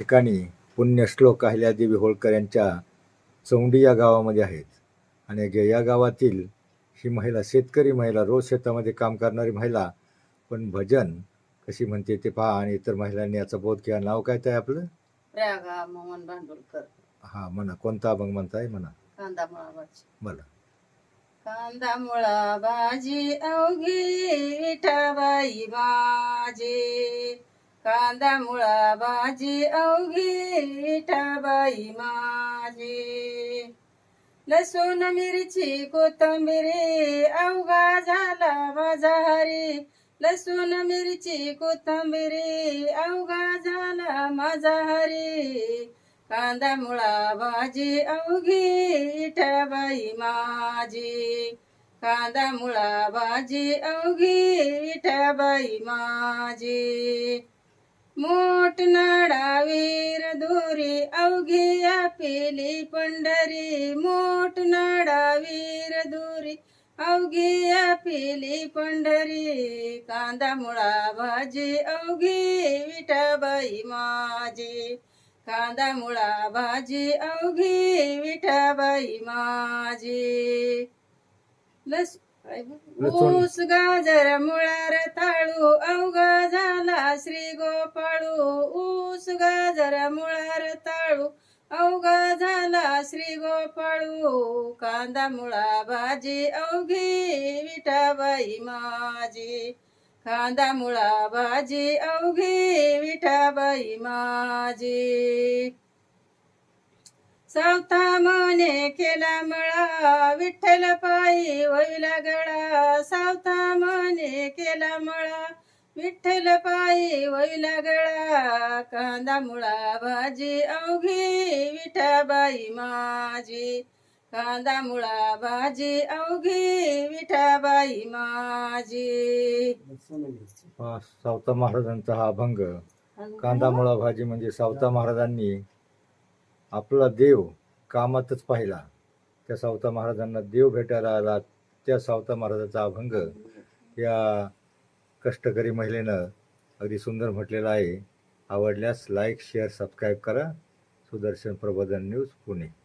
ठिकाणी पुण्यश्लोक अहिल्यादेवी होळकर यांच्या चौंडी या गावामध्ये आहेत. आणि गे- या गावातील ही महिला शेतकरी महिला रोज शेतामध्ये काम करणारी महिला पण भजन कशी म्हणते ते पहा आणि इतर महिलांनी याचा बोध घ्या नाव काय ते आपलं? प्रयागा मोहन भांडुलकर. हा म्हणा. कोणता अभंग म्हणताय? म्हणा. कांदा मुळा भाजी बोला. कांदा मुळा भाजी अवघी विठाबाई माझी कांदा मुळा भाजी अवघी विठाबाई माझी. लसूण मिरची कोथंबिरी अवघा झाला माझा हरी लसूण मिरची कोथंबिरी अवघा झाला माझा हरी कांदा मुळा भाजी अवघी विठाबाई माझी. कांदा मुळा भाजी अवघी विठाबाई माझी. मोठ नाडावीर दोरी अवघी पेली पंढरी. मोठ नाडावीर दोरी अवघी पेली पंढरी. कांदा मुळा भाजी अवघी विठाबाई माझी. कांदा मुळा भाजी अवघी विठाबाई माझी. लस. ऊस गाजर मुळार ताळू अवघा झाला श्री ऊस गाजर मुळार ताळू अवघा झाला श्री गोपाळू. कांदा मुळा भाजी अवघी विठाबाई माझी. कांदा मुळा भाजी अवघी विठाबाई माझी. सावता मने केला मळा विठ्ठल पायी होईला गळा. सावता मने केला मळा विठ्ठल पायी वैला गळा कांदा मुळा भाजी अवघी विठाबाई माझी. कांदा मुळा भाजी अवघी विठाबाई माझी. हा सावता महाराजांचा हा अभंग. कांदा मुळा भाजी म्हणजे सावता महाराजांनी आपला देव कामातच पाहिला. त्या सावता महाराजांना देव भेटायला आला. त्या सावता महाराजाचा अभंग या कष्टकरी महिलेनं अगदी सुंदर म्हटलेलं आहे. आवडल्यास लाईक शेअर सबस्क्राईब करा. सुदर्शन प्रबोधन न्यूज पुणे.